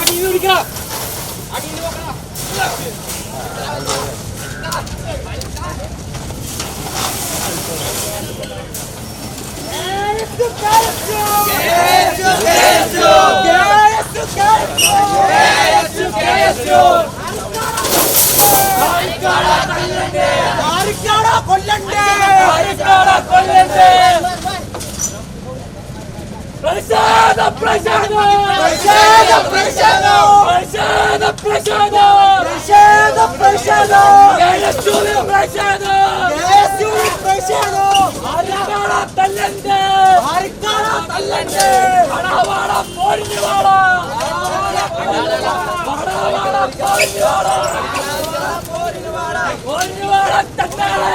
അടിയിൽ വിളിക്കണം അടിയിൽ നോക്കണം கொல்லண்டே! கொல்லண்டே! Присяда, присяда! Присяда, присяда! Присяда, присяда! Присяда, присяда! Я не чую присяда! Я не чую присяда! ആർക്കാണ തല്ലണ്ട് ആർക്കാണ തല്ലണ്ട് പണവാട പൊരിഞ്ഞു വാട പണവാട പൊരിഞ്ഞു വാട പൊരിഞ്ഞു വാട തട്ടാളെ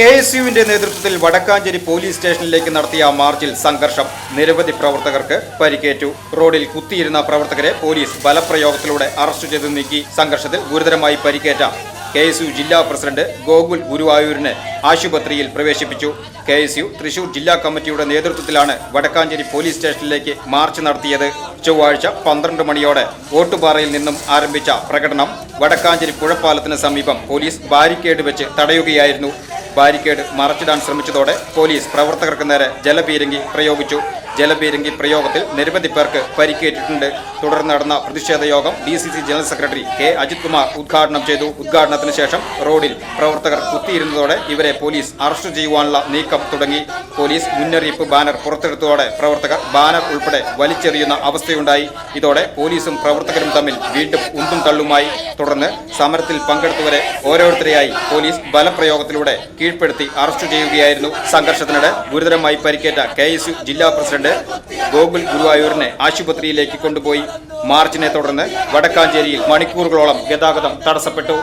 K S യുവിന്റെ നേതൃത്വത്തിൽ വടക്കാഞ്ചേരി പോലീസ് സ്റ്റേഷനിലേക്ക് നടത്തിയ മാർച്ചിൽ സംഘർഷം നിരവധി പ്രവർത്തകർക്ക് പരിക്കേറ്റു. റോഡിൽ കുത്തിയിരുന്ന പ്രവർത്തകരെ പോലീസ് ബലപ്രയോഗത്തിലൂടെ അറസ്റ്റ് ചെയ്ത് നീക്കി സംഘർഷത്തിൽ ഗുരുതരമായി പരിക്കേറ്റ കെ എസ് യു ജില്ലാ പ്രസിഡന്റ് ഗോകുൽ ഗുരുവായൂരിനെ ആശുപത്രിയിൽ പ്രവേശിപ്പിച്ചു. കെ എസ് യു തൃശൂർ ജില്ലാ കമ്മിറ്റിയുടെ നേതൃത്വത്തിലാണ് വടക്കാഞ്ചേരി പോലീസ് സ്റ്റേഷനിലേക്ക് മാർച്ച് നടത്തിയത്. ചൊവ്വാഴ്ച പന്ത്രണ്ട് മണിയോടെ ഓട്ടുപാറയിൽ നിന്നും ആരംഭിച്ച പ്രകടനം വടക്കാഞ്ചേരി പുഴപ്പാലത്തിന് സമീപം പോലീസ് ബാരിക്കേഡ് വെച്ച് തടയുകയായിരുന്നു. ബാരിക്കേഡ് മറച്ചിടാൻ ശ്രമിച്ചതോടെ പോലീസ് പ്രവർത്തകർക്ക് നേരെ ജലപീരങ്കി പ്രയോഗിച്ചു. ജലപീരങ്കി പ്രയോഗത്തിൽ നിരവധി പേർക്ക് പരിക്കേറ്റിട്ടുണ്ട്. തുടർന്ന് നടന്ന പ്രതിഷേധ യോഗം D C C general secretary K Ajith Kumar ഉദ്ഘാടനം ചെയ്തു. ഉദ്ഘാടനത്തിന് ശേഷം റോഡിൽ പ്രവർത്തകർ കുത്തിയിരുന്നതോടെ ഇവരെ പോലീസ് അറസ്റ്റ് ചെയ്യുവാനുള്ള നീക്കം തുടങ്ങി. പോലീസ് മുന്നറിയിപ്പ് ബാനർ പുറത്തെടുത്തതോടെ പ്രവർത്തകർ ബാനർ ഉൾപ്പെടെ വലിച്ചെറിയുന്ന അവസ്ഥയുണ്ടായി. ഇതോടെ പോലീസും പ്രവർത്തകരും തമ്മിൽ വീണ്ടും ഉന്തും തള്ളുമായി. തുടർന്ന് സമരത്തിൽ പങ്കെടുത്തവരെ ഓരോരുത്തരെയായി പോലീസ് ബലപ്രയോഗത്തിലൂടെ കീഴ്പ്പെടുത്തി അറസ്റ്റ് ചെയ്യുകയായിരുന്നു. സംഘർഷത്തിനിടെ ഗുരുതരമായി പരിക്കേറ്റ കെ ജില്ലാ പ്രസിഡന്റ് കണ്ട് ഗോകുൽ ഗുരുവായൂരിനെ ആശുപത്രിയിലേക്ക് കൊണ്ടുപോയി മാർച്ചിനെ തുടർന്ന് വടക്കാഞ്ചേരിയിൽ മണിക്കൂറുകളോളം ഗതാഗതം തടസ്സപ്പെട്ടു.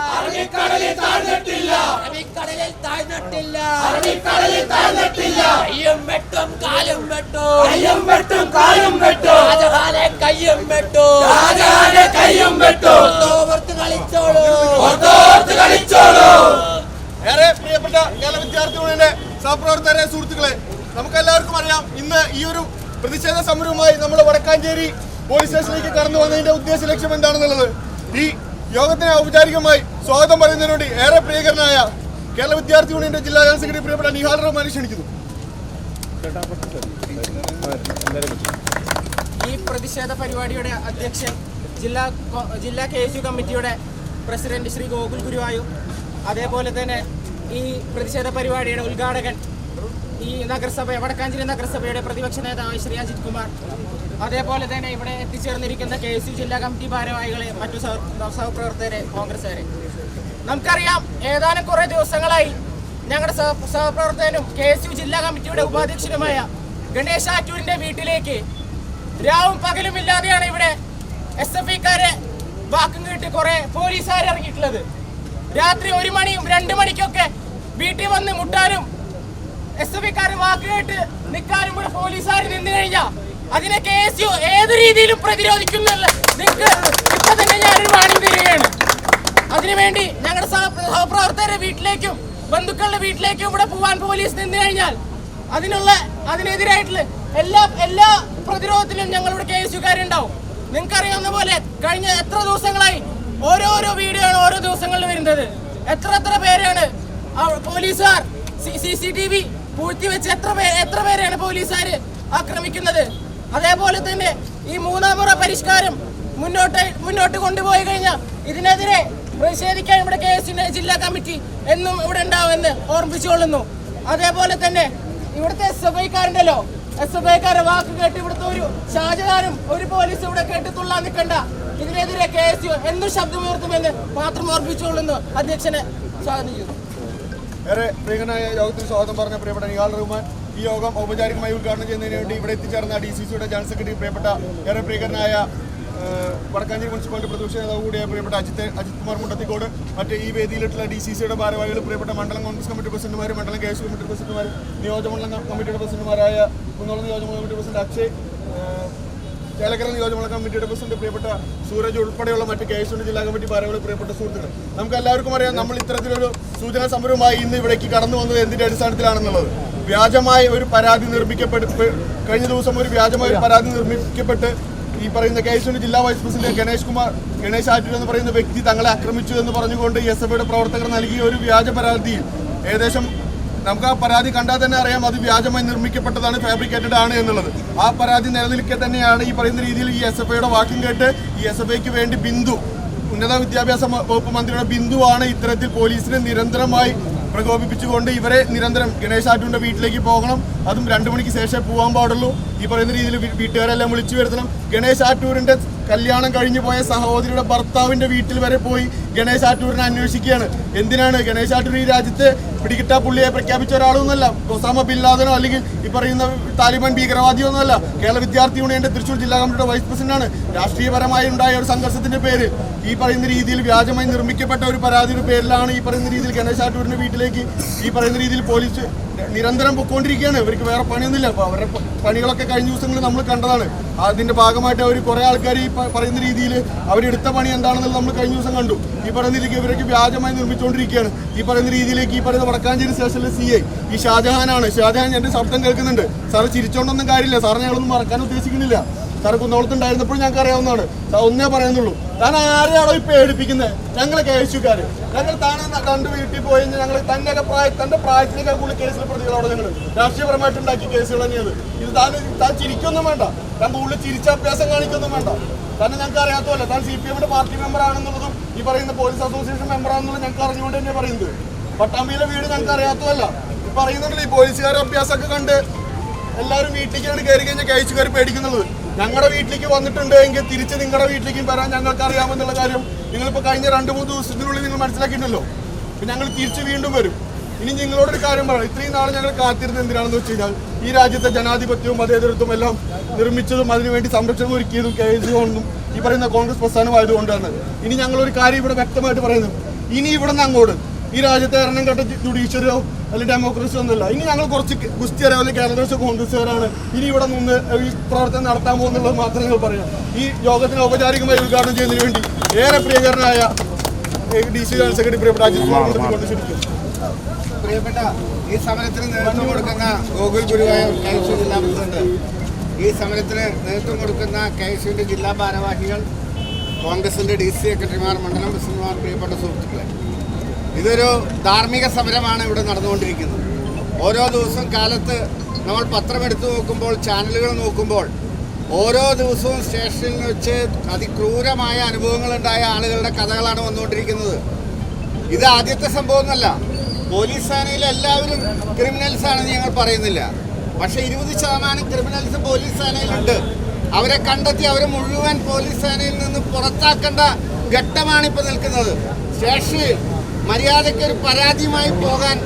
സഹപ്രവർത്തകരെ സുഹൃത്തുക്കളെ നമുക്കെല്ലാവർക്കും അറിയാം ഇന്ന് ഈ ഒരു പ്രതിഷേധ സമരവുമായി നമ്മൾ വടക്കാഞ്ചേരി പോലീസ് സ്റ്റേഷനിലേക്ക് കടന്നു വന്നതിന്റെ ഉദ്ദേശ ലക്ഷ്യം എന്താണെന്നുള്ളത് ഈ യോഗത്തിന് ഔപചാരികമായി സ്വാഗതം പറയുന്നതിന് വേണ്ടി ഏറെ പ്രിയകരനായ കേരള വിദ്യാർത്ഥി യൂണിയന്റെ ജില്ലാ ജനറൽ സെക്രട്ടറി പ്രിയപ്പെട്ട നിഹാൽ റഹ്മാനെ ക്ഷണിക്കുന്നു. ഈ പ്രതിഷേധ പരിപാടിയുടെ അധ്യക്ഷൻ ജില്ലാ ജില്ലാ കെ എസ് യു കമ്മിറ്റിയുടെ പ്രസിഡന്റ് ശ്രീ ഗോകുൽ ഗുരുവായൂർ. അതേപോലെ തന്നെ ഈ പ്രതിഷേധ പരിപാടിയുടെ ഉദ്ഘാടകൻ ഈ നഗരസഭ വടക്കാഞ്ചേരി നഗരസഭയുടെ പ്രതിപക്ഷ നേതാവ് ശ്രീ അജിത് കുമാർ. അതേപോലെ തന്നെ ഇവിടെ എത്തിച്ചേർന്നിരിക്കുന്ന കെ എസ് യു ജില്ലാ കമ്മിറ്റി ഭാരവാഹികളെ മറ്റു സഹ- സഹപ്രവർത്തകരെ കോൺഗ്രസ്സുകാരെ. നമുക്കറിയാം ഏതാനും കുറേ ദിവസങ്ങളായി ഞങ്ങളുടെ സഹ- സഹപ്രവർത്തകനും കെ എസ് യു ജില്ലാ കമ്മിറ്റിയുടെ ഉപാധ്യക്ഷനുമായ ഗണേശ് ആറ്റൂരിന്റെ വീട്ടിലേക്ക് രാവും പകലും ഇല്ലാതെയാണ് ഇവിടെ എസ് എഫ് ഐക്കാരെ വാക്കും കേട്ട് കുറെ പോലീസുകാർ ഇറങ്ങിയിട്ടുള്ളത്. രാത്രി ഒരു മണിയും രണ്ട് മണിക്കൊക്കെ വീട്ടിൽ വന്ന് മുട്ടാനും എസ് എഫ് ഐക്കാർ വാക്കുകേട്ട് നിൽക്കാനും ഇവിടെ പോലീസുകാർ നിന്ന് കഴിഞ്ഞാൽ അതിനെ കെ എസ് യു ഏത് രീതിയിലും പ്രതിരോധിക്കുന്നില്ല നിങ്ങൾക്ക് ഇപ്പൊ തന്നെ ഞാനൊരു വാണിംഗ് തരികയാണ്. അതിനുവേണ്ടി ഞങ്ങളുടെ സഹ- സഹപ്രവർത്തകരുടെ വീട്ടിലേക്കും ബന്ധുക്കളുടെ വീട്ടിലേക്കും ഇവിടെ പോവാൻ പോലീസ് നിന്ന് കഴിഞ്ഞാൽ അതിനുള്ള അതിനെതിരായിട്ടുള്ള എല്ലാ എല്ലാ പ്രതിരോധത്തിലും ഞങ്ങളുടെ കെ എസ് യുക്കാരുണ്ടാവും നിങ്ങൾക്കറിയാവുന്ന പോലെ കഴിഞ്ഞ എത്ര ദിവസങ്ങളായി ഓരോരോ വീഡിയോ ഓരോ ദിവസങ്ങളിൽ വരുന്നത്. എത്ര എത്ര പേരാണ് പോലീസുകാർ? സി സി ടി വി പൂഴ്ത്തി വെച്ച് എത്ര പേര് എത്ര പേരെയാണ് പോലീസുകാർ ആക്രമിക്കുന്നത്? അതേപോലെ തന്നെ ഈ മൂന്നാം മുറ പരിഷ്കാരം മുന്നോട്ട് മുന്നോട്ട് കൊണ്ടുപോയി കഴിഞ്ഞാൽ ഇതിനെതിരെ പ്രതിഷേധിക്കാൻ ഇവിടെ കെ ജില്ലാ കമ്മിറ്റി എന്നും ഇവിടെ ഉണ്ടാവുമെന്ന് ഓർമ്മിച്ചുകൊള്ളുന്നു അതേപോലെ തന്നെ ഇവിടുത്തെ എസ് എഫ് ഐക്കാരുണ്ടല്ലോ. എസ് എഫ് ഐക്കാരെ വാക്ക് കേട്ട് ഇവിടുത്തെ ഒരു ഷാജഹാനും ഒരു പോലീസ് ഇവിടെ കേട്ട് തുള്ളാൻ നിൽക്കണ്ട. ഇതിനെതിരെ കെ എസ് യു എന്നും ശബ്ദമുയർത്തുമെന്ന് മാത്രം ഓർമ്മിച്ചുകൊള്ളുന്നു അധ്യക്ഷനെ സ്വാഗതം ചെയ്യുന്നു. ഏറെ പ്രിയങ്കനായ യോഗത്തിൽ സ്വാഗതം പറഞ്ഞ പ്രിയപ്പെട്ട നിഹാൽ റഹ്മാൻ. ഈ യോഗം ഔപചാരികമായി ഉദ്ഘാടനം ചെയ്യുന്നതിന് വേണ്ടി ഇവിടെ എത്തിച്ചേർന്ന ഡി സി സിയുടെ ജനറൽ സെക്രട്ടറി പ്രിയപ്പെട്ട ഏറെ പ്രിയങ്കരനായ വടക്കാഞ്ചേരി മുനിസിപ്പാലിറ്റി പ്രതിപക്ഷ നേതാവ് കൂടിയായ പ്രിയപ്പെട്ട അജിത്ത് അജിത് കുമാർ മുണ്ടത്തിക്കോട് മറ്റ് ഈ വേദിയിലിട്ടുള്ള ഡി സി സിയുടെ ഭാരവാഹികൾ പ്രിയപ്പെട്ട മണ്ഡലം കോൺഗ്രസ് കമ്മിറ്റി പ്രസിഡന്റുമാർ മണ്ഡലം കെ എസ് കമ്മിറ്റി പ്രസിഡന്റുമാർ നിയോജകമണ്ഡലം കമ്മിറ്റിയുടെ പ്രസിഡന്റുമാരായ കുന്നോളം നിയോജക കമ്മിറ്റി പ്രസിഡന്റ് അക്ഷയ് ചേലക്കര നിയോജകമണ്ഡലം കമ്മിറ്റിയുടെ പ്രസിഡന്റ് പ്രിയപ്പെട്ട സൂരജ് ഉൾപ്പെടെയുള്ള മറ്റ് കെ എസ് ജില്ലാ കമ്മിറ്റി ഭാരവാഹികൾ പ്രിയപ്പെട്ട സുഹൃത്തുക്കൾ നമുക്ക് എല്ലാവർക്കും അറിയാം നമ്മൾ ഇത്തരത്തിലൊരു സൂചനാ സമരവുമായി ഇന്ന് ഇവിടേക്ക് കടന്നു വന്നത് എന്തിന്റെ അടിസ്ഥാനത്തിലാണെന്നുള്ളത്. വ്യാജമായ ഒരു പരാതി നിർമ്മിക്കപ്പെട്ട് കഴിഞ്ഞ ദിവസം ഒരു വ്യാജമായ ഒരു പരാതി നിർമ്മിക്കപ്പെട്ട് ഈ പറയുന്ന കെ എസ് ജില്ലാ വൈസ് പ്രസിഡന്റ് ഗണേഷ് കുമാർ ഗണേഷ് ആറ്റൂർ എന്ന് പറയുന്ന വ്യക്തി തങ്ങളെ ആക്രമിച്ചു എന്ന് പറഞ്ഞുകൊണ്ട് എസ് എഫ് പ്രവർത്തകർ നൽകിയ ഒരു വ്യാജ പരാതിയിൽ ഏകദേശം നമുക്ക് ആ പരാതി കണ്ടാൽ തന്നെ അറിയാം അത് വ്യാജമായി നിർമ്മിക്കപ്പെട്ടതാണ് ഫാബ്രിക്കേറ്റഡ് ആണ് എന്നുള്ളത്. ആ പരാതി നിലനിൽക്കെ തന്നെയാണ് ഈ പറയുന്ന രീതിയിൽ ഈ എസ് എഫ് ഐയുടെ വാക്കും കേട്ട് ഈ എസ് എഫ് ഐക്ക് വേണ്ടി ബിന്ദു ഉന്നത വിദ്യാഭ്യാസ വകുപ്പ് മന്ത്രിയുടെ ബിന്ദുവാണ് ഇത്തരത്തിൽ പോലീസിനെ നിരന്തരമായി പ്രകോപിപ്പിച്ചുകൊണ്ട് ഇവരെ നിരന്തരം ഗണേശ് ആറ്റുവിന്റെ വീട്ടിലേക്ക് പോകണം. അതും രണ്ടു മണിക്ക് ശേഷമേ പോകാൻ പാടുള്ളൂ. ഈ പറയുന്ന രീതിയിൽ വീട്ടുകാരെല്ലാം വിളിച്ചു വരുത്തണം. ഗണേശ് ആറ്റൂരിന്റെ കല്യാണം കഴിഞ്ഞു പോയ സഹോദരിയുടെ ഭർത്താവിന്റെ വീട്ടിൽ വരെ പോയി ഗണേശ് ആറ്റൂരിനെ അന്വേഷിക്കുകയാണ്. എന്തിനാണ്? ഗണേശ് ആറ്റൂർ ഈ രാജ്യത്ത് പിടികിട്ടാ പുള്ളിയെ പ്രഖ്യാപിച്ച ഒരാളൊന്നുമല്ല. ഒസാമ ബിൻ ലാദനോ അല്ലെങ്കിൽ ഈ പറയുന്ന താലിബാൻ ഭീകരവാദിയോ ഒന്നുമല്ല കേരള വിദ്യാർത്ഥി യൂണിയന്റെ തൃശൂർ ജില്ലാ കമ്മിറ്റിയുടെ വൈസ് പ്രസിഡന്റാണ് രാഷ്ട്രീയപരമായി ഉണ്ടായ ഒരു സംഘർഷത്തിന്റെ പേര്. ഈ പറയുന്ന രീതിയിൽ വ്യാജമായി നിർമ്മിക്കപ്പെട്ട ഒരു പരാതിയുടെ പേരിലാണ് ഈ പറയുന്ന രീതിയിൽ ഗണേശ് ആറ്റൂരിന്റെ വീട്ടിലേക്ക് ഈ പറയുന്ന രീതിയിൽ പോലീസ് നിരന്തരം പൊക്കോണ്ടിരിക്കുകയാണ്. ഇവർക്ക് വേറെ പണിയൊന്നുമില്ല. അപ്പൊ അവരുടെ പണികളൊക്കെ കഴിഞ്ഞ ദിവസങ്ങളിൽ നമ്മൾ കണ്ടതാണ്. അതിന്റെ ഭാഗമായിട്ട് അവർ കുറേ ആൾക്കാർ ഈ പറയുന്ന രീതിയിൽ അവരെടുത്ത പണി എന്താണെന്നുള്ളത് നമ്മൾ കഴിഞ്ഞ ദിവസം കണ്ടു. ഈ പറയുന്ന രീതിക്ക് ഇവരൊക്കെ വ്യാജമായി നിർമ്മിച്ചുകൊണ്ടിരിക്കുകയാണ് ഈ പറയുന്ന രീതിയിലേക്ക് ഈ പറയുന്ന വടക്കാഞ്ചേരി സ്റ്റേഷനിലെ സി ഐ ഈ ഷാജഹാനാണ്. ഷാജഹാൻ എന്റെ ശബ്ദം കേൾക്കുന്നുണ്ട്. സാറ് ചിരിച്ചോണ്ടൊന്നും കാര്യമില്ല. സാറ് ഞങ്ങളൊന്നും മറക്കാൻ ഉദ്ദേശിക്കുന്നില്ല. സാറ് കുന്നോളത്തുണ്ടായിരുന്നപ്പോൾ ഞങ്ങൾക്ക് അറിയാവുന്നതാണ് സാർ ഒന്നേ പറയുന്നുള്ളൂ. താൻ ആരെയാണോ ഈ പേടിപ്പിക്കുന്നത് ഞങ്ങളെ കേസുകാർ ഞങ്ങൾ താനെ കണ്ട് വീട്ടിൽ പോയി ഞങ്ങൾ തന്റെ പ്രായ തന്റെ പ്രായത്തിലേക്ക് കൂടുതൽ കേസിൽ പ്രതികളോട് ഞങ്ങൾ രാഷ്ട്രീയപരമായിട്ട് ഉണ്ടാക്കിയ കേസുകൾ തന്നെയാണ് ഇത്. താൻ താൻ ചിരിക്കൊന്നും വേണ്ട. താൻ കൂടുതൽ ചിരിച്ചാഭ്യാസം കാണിക്കൊന്നും വേണ്ട. തന്നെ ഞങ്ങൾക്ക് അറിയാത്തതല്ല? താൻ സി പി എമ്മിന്റെ പാർട്ടി മെമ്പർ ആണെന്നുള്ളതും ഈ പറയുന്ന പോലീസ് അസോസിയേഷൻ മെമ്പർ ആണെന്നുള്ളത് ഞങ്ങൾക്ക് അറിഞ്ഞുകൊണ്ട് തന്നെ പറയുന്നത്. പട്ടാമ്പിയിലെ വീട് ഞങ്ങൾക്ക് അറിയാത്തതല്ല. പറയുന്നുണ്ടല്ലോ ഈ പോലീസുകാരുടെ അഭ്യാസമൊക്കെ കണ്ട് എല്ലാവരും വീട്ടിലേക്കാണ് കയറി കഴിഞ്ഞാൽ കഴിച്ചുകാർ പേടിക്കുന്നുള്ളത്. ഞങ്ങളുടെ വീട്ടിലേക്ക് വന്നിട്ടുണ്ട് എങ്കിൽ തിരിച്ച് നിങ്ങളുടെ വീട്ടിലേക്കും വരാൻ ഞങ്ങൾക്ക് അറിയാമെന്നുള്ള കാര്യം നിങ്ങളിപ്പോൾ കഴിഞ്ഞ രണ്ട് മൂന്ന് ദിവസത്തിനുള്ളിൽ നിങ്ങൾ മനസ്സിലാക്കിയിട്ടുണ്ടല്ലോ. അപ്പം ഞങ്ങൾ തിരിച്ച് വീണ്ടും വരും. ഇനി നിങ്ങളോടൊരു കാര്യം പറയാം. ഇത്രയും നാൾ ഞങ്ങൾ കാത്തിരുന്നത് എന്തിനാണെന്ന് വെച്ച് കഴിഞ്ഞാൽ ഈ രാജ്യത്തെ ജനാധിപത്യവും മതേതരത്വം എല്ലാം നിർമ്മിച്ചതും അതിനുവേണ്ടി സംരക്ഷണം ഒരുക്കിയതും കെ എസ് കൊണ്ടും ഈ പറയുന്ന കോൺഗ്രസ് പ്രസ്ഥാനമായതുകൊണ്ടാണ്. ഇനി ഞങ്ങളൊരു കാര്യം ഇവിടെ വ്യക്തമായിട്ട് പറയുന്നത് ഇനി ഇവിടെ നിന്ന് അങ്ങോട്ട് ഈ രാജ്യത്തെ എണ്ണം കെട്ട ജുഡീഷ്യറിയോ അല്ലെങ്കിൽ ഡെമോക്രസിയോ ഒന്നുമില്ല. ഇനി ഞങ്ങൾ കുറച്ച് ഗുസ്തിയരോ അല്ലെങ്കിൽ കേരളദേശ കോൺഗ്രസ്സുകാരാണ് ഇനി ഇവിടെ നിന്ന് ഈ പ്രവർത്തനം നടത്താൻ പോകുന്നുള്ളത് മാത്രമേ ഞങ്ങൾ പറയാം. ഈ യോഗത്തിന് ഔപചാരികമായി ഉദ്ഘാടനം ചെയ്യുന്നതിന് വേണ്ടി ഏറെ പ്രിയകരനായ ഡി സി ജനറൽ സെക്രട്ടറി പ്രിയപ്പെട്ട അജിത് പ്രിയപ്പെട്ട ഈ സമരത്തിന് നേതൃത്വം കൊടുക്കുന്ന ഗോകുൽ ഗുരുവായ കെ എസ് ജില്ലാ പ്രസിഡന്റ്. ഈ സമരത്തിന് നേതൃത്വം കൊടുക്കുന്ന കെ എസ് യുവിന്റെ ജില്ലാ ഭാരവാഹികൾ കോൺഗ്രസിന്റെ ഡി സി സെക്രട്ടറിമാർ മണ്ഡലം പ്രസിഡന്റുമാർ പ്രിയപ്പെട്ട സുഹൃത്തുക്കളെ. ഇതൊരു ധാർമ്മിക സമരമാണ് ഇവിടെ നടന്നുകൊണ്ടിരിക്കുന്നത്. ഓരോ ദിവസം കാലത്ത് നമ്മൾ പത്രം എടുത്തു നോക്കുമ്പോൾ ചാനലുകൾ നോക്കുമ്പോൾ ഓരോ ദിവസവും സ്റ്റേഷനിൽ വെച്ച് അതിക്രൂരമായ അനുഭവങ്ങളുണ്ടായ ആളുകളുടെ കഥകളാണ് വന്നുകൊണ്ടിരിക്കുന്നത്. ഇത് ആദ്യത്തെ സംഭവമൊന്നുമല്ല പോലീസ് സേനയിൽ എല്ലാവരും ക്രിമിനൽസ് ആണെന്ന് ഞങ്ങൾ പറയുന്നില്ല. പക്ഷേ ഇരുപത് ശതമാനം ക്രിമിനൽസ് പോലീസ് സേനയിലുണ്ട് അവരെ കണ്ടെത്തി അവരെ മുഴുവൻ പോലീസ് സേനയിൽ നിന്ന് പുറത്താക്കേണ്ട ഘട്ടമാണ് ഇപ്പോൾ നിൽക്കുന്നത്. സ്റ്റേഷനിൽ മര്യാദയ്ക്ക് ഒരു പരാതിയുമായി പോകാൻ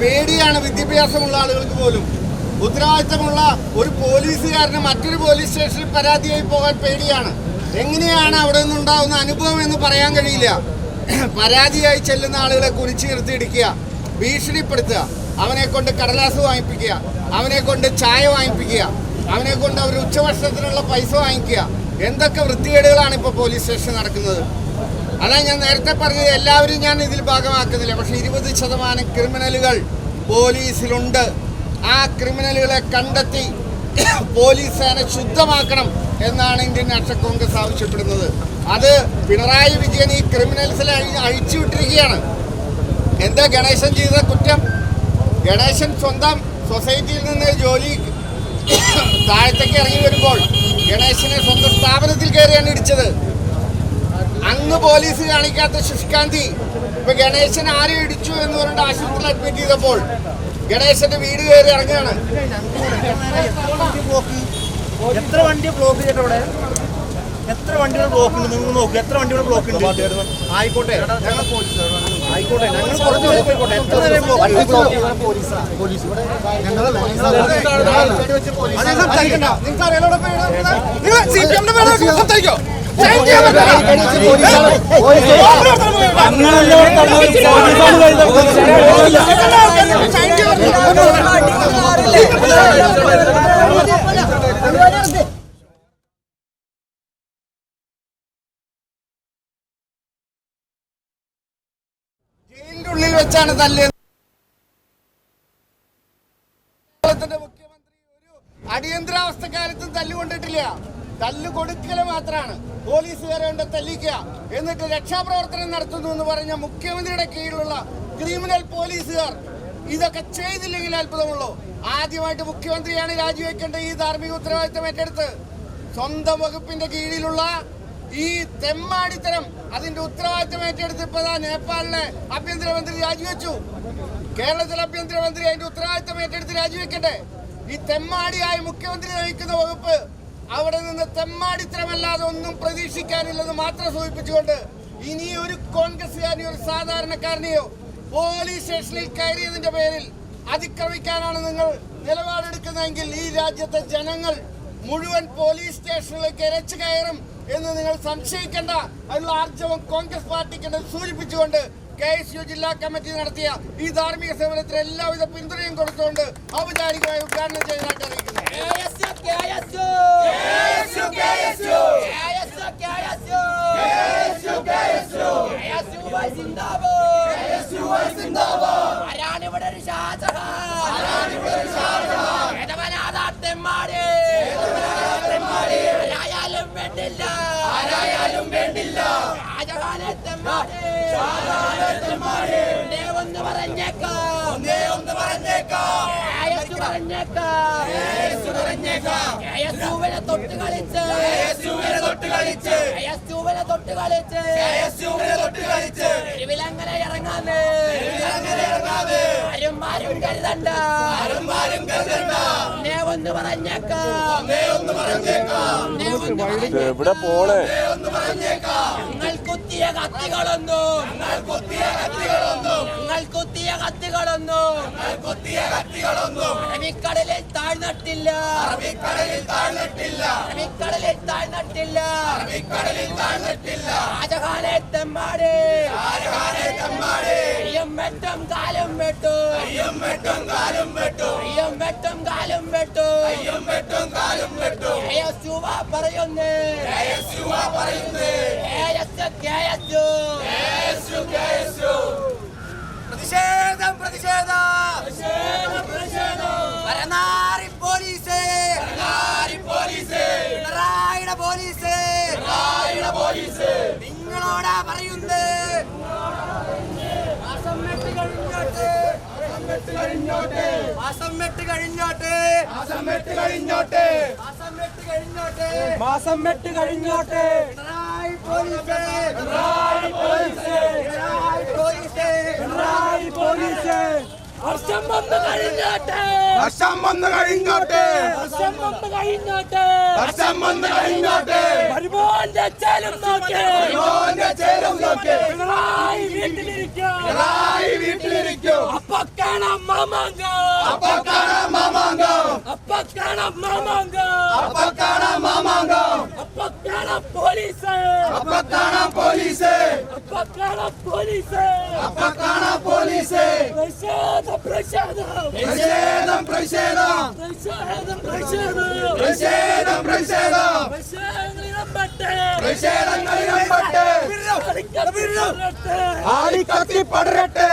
പേടിയാണ് വിദ്യാഭ്യാസമുള്ള ആളുകൾക്ക് പോലും. ഉത്തരവാദിത്തമുള്ള ഒരു പോലീസുകാരന് മറ്റൊരു പോലീസ് സ്റ്റേഷനിൽ പരാതിയായി പോകാൻ പേടിയാണ്. എങ്ങനെയാണ് അവിടെ നിന്നുണ്ടാവുന്ന അനുഭവം എന്ന് പറയാൻ കഴിയില്ല. പരാതിയായി ചെല്ലുന്ന ആളുകളെ കുറിച്ച് നിർത്തിയിടിക്കുക ഭീഷണിപ്പെടുത്തുക അവനെ കൊണ്ട് കടലാസ് വാങ്ങിപ്പിക്കുക അവനെ കൊണ്ട് ചായ വാങ്ങിപ്പിക്കുക അവനെ കൊണ്ട് അവർ ഉച്ചഭക്ഷണത്തിനുള്ള പൈസ വാങ്ങിക്കുക. എന്തൊക്കെ വൃത്തികേടുകളാണ് ഇപ്പോൾ പോലീസ് സ്റ്റേഷൻ നടക്കുന്നത്? അതാ ഞാൻ നേരത്തെ പറഞ്ഞത് എല്ലാവരും ഞാൻ ഇതിൽ ഭാഗമാക്കുന്നില്ല. പക്ഷേ ഇരുപത് ശതമാനം ക്രിമിനലുകൾ പോലീസിലുണ്ട്. ആ ക്രിമിനലുകളെ കണ്ടെത്തി പോലീസ് സേന ശുദ്ധമാക്കണം എന്നാണ് ഇന്ത്യൻ നാഷണൽ കോൺഗ്രസ് ആവശ്യപ്പെടുന്നത്. അത് പിണറായി വിജയൻ ഈ ക്രിമിനൽസിനെ അഴി- അഴിച്ചുവിട്ടിരിക്കുകയാണ് എന്താ ഗണേശൻ ചെയ്ത കുറ്റം? ഗണേശൻ സ്വന്തം സൊസൈറ്റിയിൽ നിന്ന് ജോലി താഴത്തേക്ക് ഇറങ്ങി വരുമ്പോൾ ഗണേശനെ സ്വന്തം സ്ഥാപനത്തിൽ കയറിയാണ് ഇടിച്ചത്. അന്ന് പോലീസ് കാണിക്കാത്ത ശുഷ്കാന്തി ഇപ്പൊ ഗണേശൻ ആരെ ഇടിച്ചു എന്ന് പറഞ്ഞിട്ട് ആശുപത്രിയിൽ അഡ്മിറ്റ് ചെയ്തപ്പോൾ ഗണേശന്റെ വീട് കയറി ഇറങ്ങുകയാണ്. എത്ര വണ്ടി ബ്ലോക്ക് ചെയ്തിട്ട് അവിടെ? എത്ര വണ്ടികൾ ബ്ലോക്ക് ഉണ്ട്? നിങ്ങൾ നോക്കുക എത്ര വണ്ടികൾ ബ്ലോക്ക് ഉണ്ട്? ആയിക്കോട്ടെ. ആയിക്കോട്ടെ. ഞങ്ങൾ കുറച്ച് വരെ പോയിക്കോട്ടെ. എത്ര നേരം ബ്ലോക്ക് സംസാരിക്കണ്ട നിങ്ങൾ സി പി എമ്മിന്റെ പേര് സംസാരിക്കോ? ജയിലിന്റെ ഉള്ളിൽ വെച്ചാണ് തല്ലിയത് കേരളത്തിന്റെ മുഖ്യമന്ത്രി ഒരു അടിയന്തരാവസ്ഥ കാലത്തും തല്ലുകൊണ്ടിട്ടില്ല തല്ല് കൊടുക്കൽ മാത്രമാണ് പോലീസുകാരെ കൊണ്ട് തല്ലിക്കുക എന്നിട്ട് രക്ഷാപ്രവർത്തനം നടത്തുന്നു എന്ന് പറഞ്ഞ മുഖ്യമന്ത്രിയുടെ കീഴിലുള്ള ക്രിമിനൽ പോലീസുകാർ ഇതൊക്കെ ചെയ്തില്ലെങ്കിൽ അത്ഭുതമുള്ളൂ. ആദ്യമായിട്ട് മുഖ്യമന്ത്രിയാണ് രാജിവെക്കേണ്ട ഈ ധാർമ്മിക ഉത്തരവാദിത്തം ഏറ്റെടുത്ത്. സ്വന്തം വകുപ്പിന്റെ കീഴിലുള്ള ഈ തെമ്മാടിത്തരം അതിന്റെ ഉത്തരവാദിത്തം ഏറ്റെടുത്ത് ഇപ്പൊ നേപ്പാളിലെ ആഭ്യന്തരമന്ത്രി രാജിവെച്ചു. കേരളത്തിലെ ആഭ്യന്തരമന്ത്രി അതിന്റെ ഉത്തരവാദിത്തം ഏറ്റെടുത്ത് രാജിവെക്കട്ടെ. ഈ തെമ്മാടിയായി മുഖ്യമന്ത്രി നയിക്കുന്ന വകുപ്പ് അവിടെ നിന്ന് തെമ്മാടിത്തരമല്ലാതെ ഒന്നും പ്രതീക്ഷിക്കാനില്ലെന്ന് മാത്രം സൂചിപ്പിച്ചുകൊണ്ട് ഇനി ഒരു കോൺഗ്രസ്സുകാരനെയോ ഒരു സാധാരണക്കാരനെയോ പോലീസ് സ്റ്റേഷനിൽ കയറിയതിന്റെ പേരിൽ അതിക്രമിക്കാനാണ് നിങ്ങൾ നിലപാടെടുക്കുന്നതെങ്കിൽ ഈ രാജ്യത്തെ ജനങ്ങൾ മുഴുവൻ പോലീസ് സ്റ്റേഷനിലേക്ക് ഇരച്ചു കയറും എന്ന് നിങ്ങൾ സംശയിക്കേണ്ട അതിനുള്ള ആർജവം കോൺഗ്രസ് പാർട്ടിക്ക് സൂചിപ്പിച്ചുകൊണ്ട് കെ എസ് യു ജില്ലാ കമ്മിറ്റി നടത്തിയ ഈ ധാർമ്മിക സേവനത്തിന് എല്ലാവിധ പിന്തുണയും കൊടുത്തുകൊണ്ട് ഔപചാരികമായി ഉദ്ഘാടനം ചെയ്തതായിട്ട് അറിയിക്കുന്നു. ആരാണ് ഇവിടെ ഒരു ഷാജഹാൻ? ഏതവനാഥാർത്ഥ്യന്മാര് ആരായാലും വേണ്ടില്ല ഒന്നും വേണ്ടില്ല ഒന്ന് പറഞ്ഞേക്കാം. ഒന്ന് പറഞ്ഞേക്കാം. പറഞ്ഞേക്കാം. തൊട്ട് കളിച്ച്. തൊട്ട് കളിച്ച്. തൊട്ട് കളിച്ച്. തൊട്ട് കളിച്ച്. വിലങ്ങനെ ഇറങ്ങാന്ന്. ഇറങ്ങാതെ ആരും ആരും കരുതണ്ട. ആരും കരുതണ്ട. നേ ഒന്ന് പറഞ്ഞേക്കാം. നേ ഒന്ന് പറഞ്ഞേക്കാം. എവിടെ പോളെ കുത്തിയ കത്തികളൊന്നും. ഞങ്ങൾ കുത്തിയ കത്തികളൊന്നും. ഞങ്ങൾ കുത്തിയ കത്തികളൊന്നും. ഞങ്ങൾ കുത്തിയ കത്തികളൊന്നും. അറബിക്കടലിൽ താഴ്ന്നിട്ടില്ല. അറബിക്കടലിൽ താഴ്ന്നിട്ടില്ല. അറബിക്കടലിൽ താഴ്ന്നിട്ടില്ല. അറബിക്കടലിൽ താഴ്ന്നിട്ടില്ല. ഷാജഹാനെ തെമ്മാട് ഷാജഹാനെ തെമ്മാട് വെട്ടും കാലും വെട്ടു. അയ്യം വെട്ടും കാലും വെട്ടു. അയ്യം വെട്ടും കാലും വെട്ടു. അയ്യം വെട്ടും കാലും വെട്ടു. കെ എസ് യുവ പറയുന്നേ. കെ പറയുന്നേ പ്രതിഷേധം പ്രതിഷേധം. പ്രതിഷേധം പ്രതിഷേധം. പോലീസേ. പോലീസേ. പോലീസേ. പോലീസേ. നിങ്ങളോടാ പറയുന്നേ. കഴിഞ്ഞോട്ട്. മാസം വെട്ട് കഴിഞ്ഞോട്ടെ. മാസം വെട്ട് കഴിഞ്ഞോട്ട്. മാസം വെട്ട് കഴിഞ്ഞോട്ട്. മാസം വെട്ട് കഴിഞ്ഞോട്ട്. Pinarayi police. Pinarayi police. Pinarayi police. Pinarayi police. വർഷം വന്ന് കഴിഞ്ഞോട്ടെ. വർഷം വന്ന് കഴിഞ്ഞോട്ടെ. വർഷം വന്ന് കഴിഞ്ഞോട്ടെ. വർഷം വന്ന് കഴിഞ്ഞോട്ടെ. വരുമോന്റെ ചേലും നോക്കി. മോന്റെ ചേരും നോക്കി. പിണറായി വീട്ടിലിരിക്കും. പിണറായി വീട്ടിലിരിക്കും. അപ്പൊ കാണാം മാമാങ്കോ. അപ്പൊ കാണാം മാമാങ്കോ. അപ്പൊ കാണാം മാമാങ്കോ. അപ്പൊ കാണാം മാമാങ്കം. അപ്പത്താളം പോലീസ് അപ്പത്താളം പോലീസ് അപ്പത്താളം പോലീസ് അപ്പത്താളം പോലീസ് പ്രതിഷേധം പ്രതിഷേധം പ്രതിഷേധം പ്രതിഷേധം പ്രതിഷേധം പ്രതിഷേധം പ്രതിഷേധം പ്രതിഷേധങ്ങളിടപെട്ട് പ്രതിഷേധങ്ങളിടപെട്ട് ആളിക്കത്തി പടരട്ടെ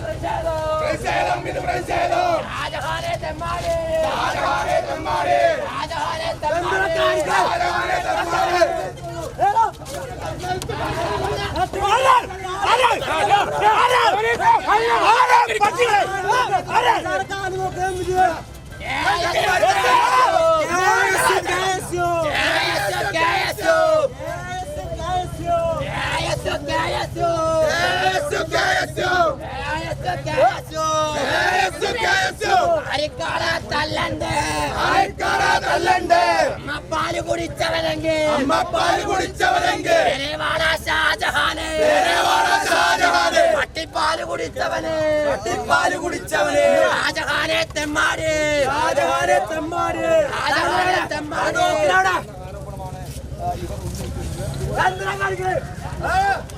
பிரசேதம் இது பிரசேதம் ராஜகாரே தெம்மாடி ராஜகாரே தெம்மாடி ராஜகாரே தெம்மாடி ராஜகாரே தெம்மாடி அரே அரே அரே அரே പാൽ കുടിച്ചവനെങ്കിൽ അമ്മ പാൽ കുടിച്ചവനെങ്കിൽ ഷാജഹാനെ. ഷാജഹാനെ. പട്ടിപ്പാൽ കുടിച്ചവന്. പാൽ കുടിച്ചവനെ. ഷാജഹാനെ തെമ്മാടി. ഷാജഹാനെ തെമ്മാടി. ഷാജഹാനെ തെമ്മാടി. കൈ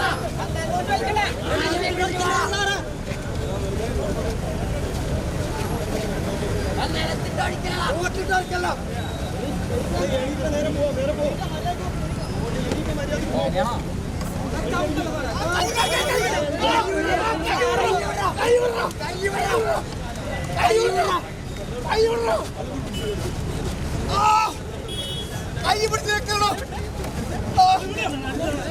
വല്ലാണ്ട് കളിക്കില്ല. ഞങ്ങളിവിടെ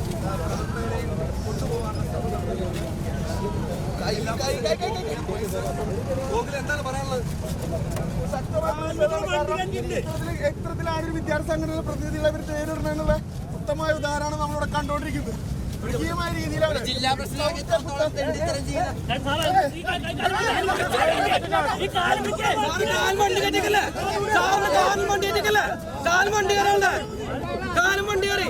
KSU കെ എത്രത്തിലാണ് ഒരു വിദ്യാർത്ഥി സംഘടനയുടെ പ്രതിനിധികളെ ഇവർ നേരിടണമെന്നുള്ള ഉത്തമമായ ഉദാഹരണമാണ് നമ്മളിവിടെ കണ്ടുകൊണ്ടിരിക്കുന്നത് മൃഗീയമായ രീതിയിലാണ് ജില്ലാ പ്രസിഡന്റ് വണ്ടി കയറി.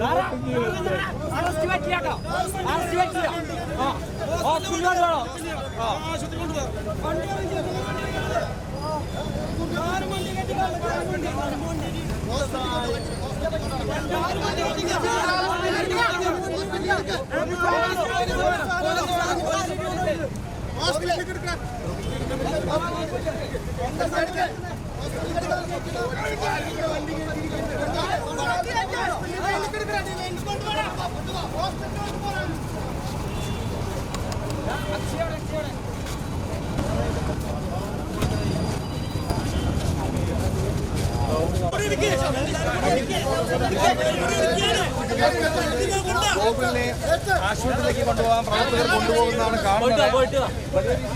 അറസ്റ്റ് പറ്റിയാട്ടോ അറസ്റ്റ് പറ്റില്ല ഹോസ്പിറ്റലിൽ വേണോ ഗോകുലിനെ കൊണ്ടുപോകുന്നതാണ് കാണുന്നത്.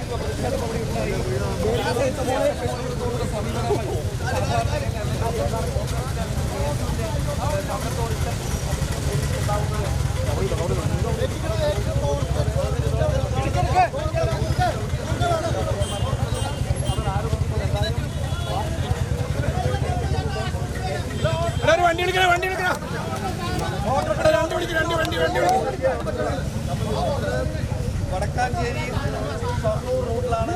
വണ്ടി എടുക്കണം വണ്ടി എടുക്കണം രണ്ട് വണ്ടി രണ്ട് വണ്ടി വണ്ടി. വടക്കാഞ്ചേരി ഷൊർണൂർ റൂട്ടിലാണ്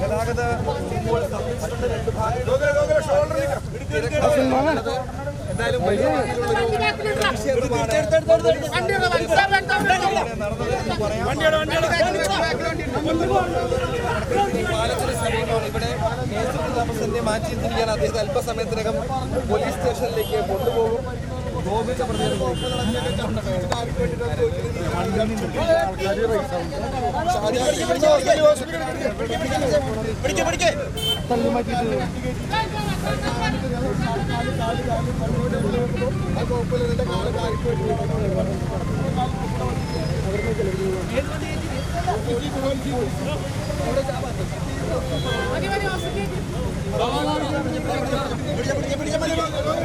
ഗതാഗത എന്തായാലും വലിയ സമീപമാണ് ഇവിടെ താമസന്റെ തിരിക്കാൻ അദ്ദേഹത്തെ അല്പസമയത്തിനകം പോലീസ് സ്റ്റേഷനിലേക്ക് കൊണ്ടുപോകും പിടിച്ച പിടിച്ച പിടിച്ച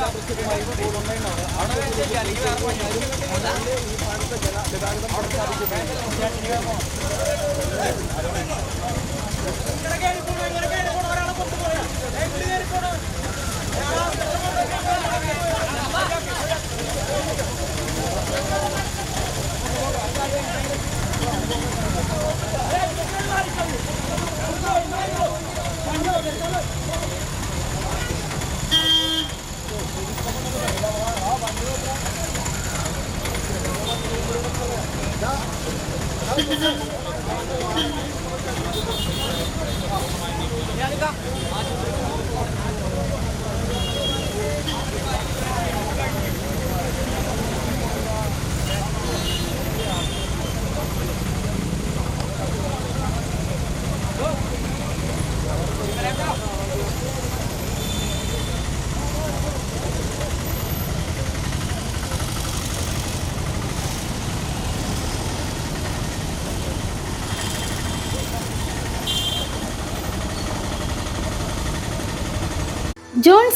Let's go. 야, 이거.